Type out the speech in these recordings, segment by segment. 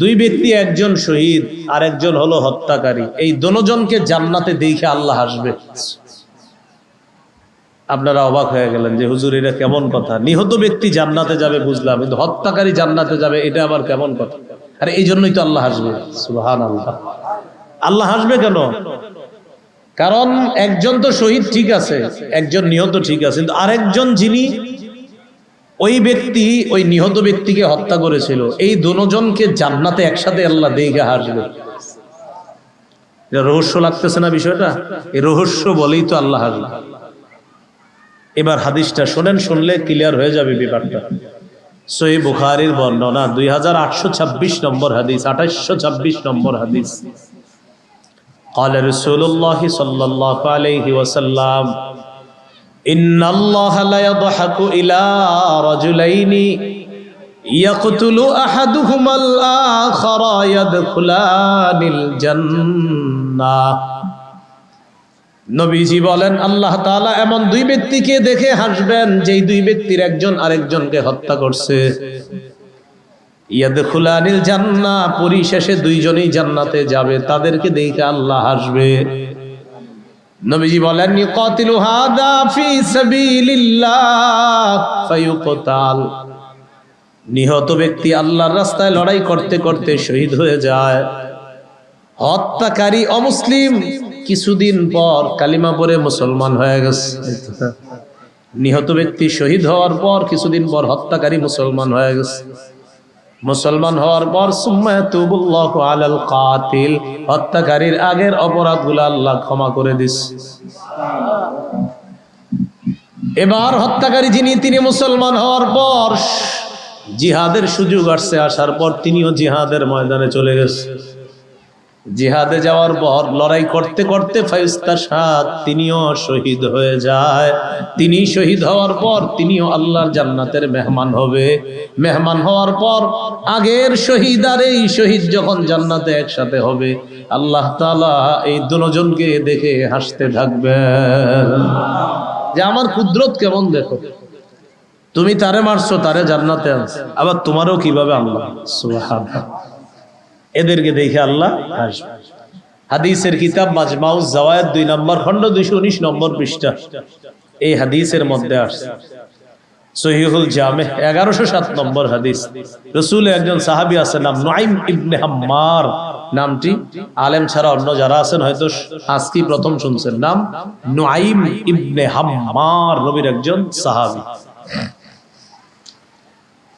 দুই ব্যক্তি, একজন শহীদ আর একজন হলো হত্যাকারী। এই দনোজনকে জান্নাতে দেখে আল্লাহ হাসবে। আপনারা অবাক হয়ে গেলেন যে হুজুর, এটা কেমন কথা? নিহত ব্যক্তি জান্নাতে যাবে, বুঝলাম, কিন্তু হত্যাকারী জান্নাতে যাবে, এটা আবার কেমন কথা? আর, এই জন্যই তো আল্লাহ হাসবে। সুহান আল্লাহ আল্লাহ হাসবে কেন? কারণ একজন তো শহীদ ঠিক আছে, একজন নিহত ঠিক আছে, কিন্তু আরেকজন যিনি ওই ব্যক্তি ওই নিহত ব্যক্তিকে হত্যা করেছিল এই দুজনকে জান্নাতে একসাথে আল্লাহ দেখে হাসবে এটা রহস্য লাগতেছে না বিষয়টা এই রহস্য বলেই তো আল্লাহ হাসবে এবার হাদিসটা শোনেন শুনলে ক্লিয়ার হয়ে যাবে ব্যাপারটা সহি বুখারির বর্ণনা দুই হাজার আটশো ছাব্বিশ নম্বর হাদিস আঠাশশো ছাব্বিশ নম্বর হাদিস قال رسول الله صلى الله عليه وسلم إن الله لا يضحك إلى رجلين يقتل أحدهما الآخر يدخلان الجنة নবীজি বলেন আল্লাহ তাআলা এমন দুই ব্যক্তিকে দেখে হাসবেন যেই দুই ব্যক্তির একজন আরেকজনকে হত্যা করছে ইয়াদখুলানিল জান্নাহ পরিশেষে দুইজনেই জান্নাতে যাবে তাদেরকে দেখে আল্লাহ হাসবে নবীজি বলেন নিহত ব্যক্তি আল্লাহর রাস্তায় লড়াই করতে করতে শহীদ হয়ে যায়। হত্যাকারী অমুসলিম কিছুদিন পর কালিমা পরে মুসলমান হয়ে গেছে। নিহত ব্যক্তি শহীদ হওয়ার পর কিছুদিন পর হত্যাকারী মুসলমান হয়ে গেছে। মুসলমান হওয়ার পর সুম্মাতুবুল্লাহু আলাল কাতিল হত্যাকারীর আগের অপরাধগুলো আল্লাহ ক্ষমা করে দিস। এবার হত্যাকারী যিনি, তিনি মুসলমান হওয়ার পর জিহাদের সুযোগ আসছে, আসার পর তিনিও জিহাদের ময়দানে চলে গেছে। জিহাদে যাওয়ার পর লড়াই করতে করতে ফাইস্তা সাদ তিনিও শহীদ হয়ে যায়। তিনি শহীদ হওয়ার পর তিনিও আল্লাহর জান্নাতের মেহমান হবে। মেহমান হওয়ার পর আগের শহীদ আর এই শহীদ যখন জান্নাতে একসাথে হবে, আল্লাহ তাআলা এই দুজনকে দেখে হাসতে থাকবেন। যে আমার কুদরত কেমন দেখো। তুমি তারে মারছো, তারে জান্নাতে আনছো। আবার তোমারও কীভাবে আল্লাহ? সুবহানাল্লাহ। এদেরকে দেখে আল্লাহ হাসবে। হাদিসের কিতাব মাজমাউজ জাওয়ায়েদ দুই নম্বর খণ্ড দুইশো উনিশ নম্বর পৃষ্ঠা। এই হাদিসের মধ্যে আসছে। সহিহুল জামে এগারোশো সাত নম্বর হাদিস। রসুল একজন সাহাবি আছে নাম নাইম ইবনে হাম্মার। নামটি আলেম ছাড়া অন্য যারা আছেন হয়তো আজকে প্রথম শুনছেন। নাম নাইম ইবনে হাম্মার নবীর একজন সাহাবি।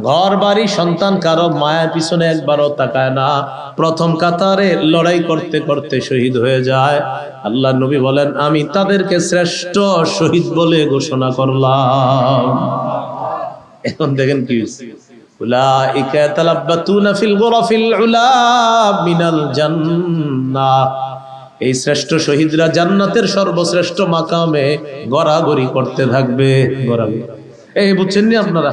ঘর, বাড়ি, সন্তান কারও মায়ের পিছনে একবারও তাকায় না। প্রথম কাতারে লড়াই করতে করতে শহীদ হয়ে যায়। আল্লাহ নবী বলেন, আমি তাদেরকে শ্রেষ্ঠ শহীদ বলে ঘোষণা করলাম। এখন দেখেন কি মিনাল এই শ্রেষ্ঠ শহীদরা জান্নাতের সর্বশ্রেষ্ঠ মাকামে গড়াগড়ি করতে থাকবে। গড়াগড়ি। এই বুঝছেন নি আপনারা?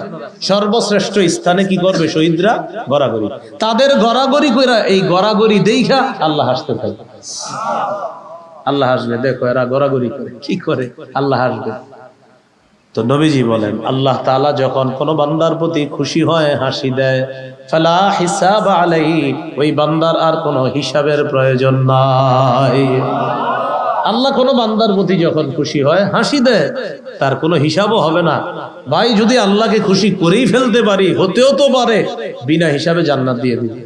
সর্বশ্রেষ্ঠ স্থানে কি করবে শহীদরা? গড়াগড়ি। তাদের গড়াগড়ি কইরা এই গড়াগড়ি দেইখা আল্লাহ হাসতে থাকবে আল্লাহ হাসবে, দেখো এরা গড়াগড়ি করে। কি করে? আল্লাহ হাসবে। তো নবীজি বলেন, আল্লাহ তাআলা যখন কোন বান্দার প্রতি খুশি হয়, হাসি দেয়, ফালা হিসাব আলাই ওই বান্দার আর কোনো হিসাবের প্রয়োজন নাই। আল্লাহ কোনো বান্দার প্রতি যখন খুশি হয়, হাসি দেয়, তার কোনো হিসাবও হবে না। ভাই, যদি আল্লাহকে খুশি করেই ফেলতে পারি, হতেও তো পারে, বিনা হিসাবে জান্নাত দিয়ে দিবে।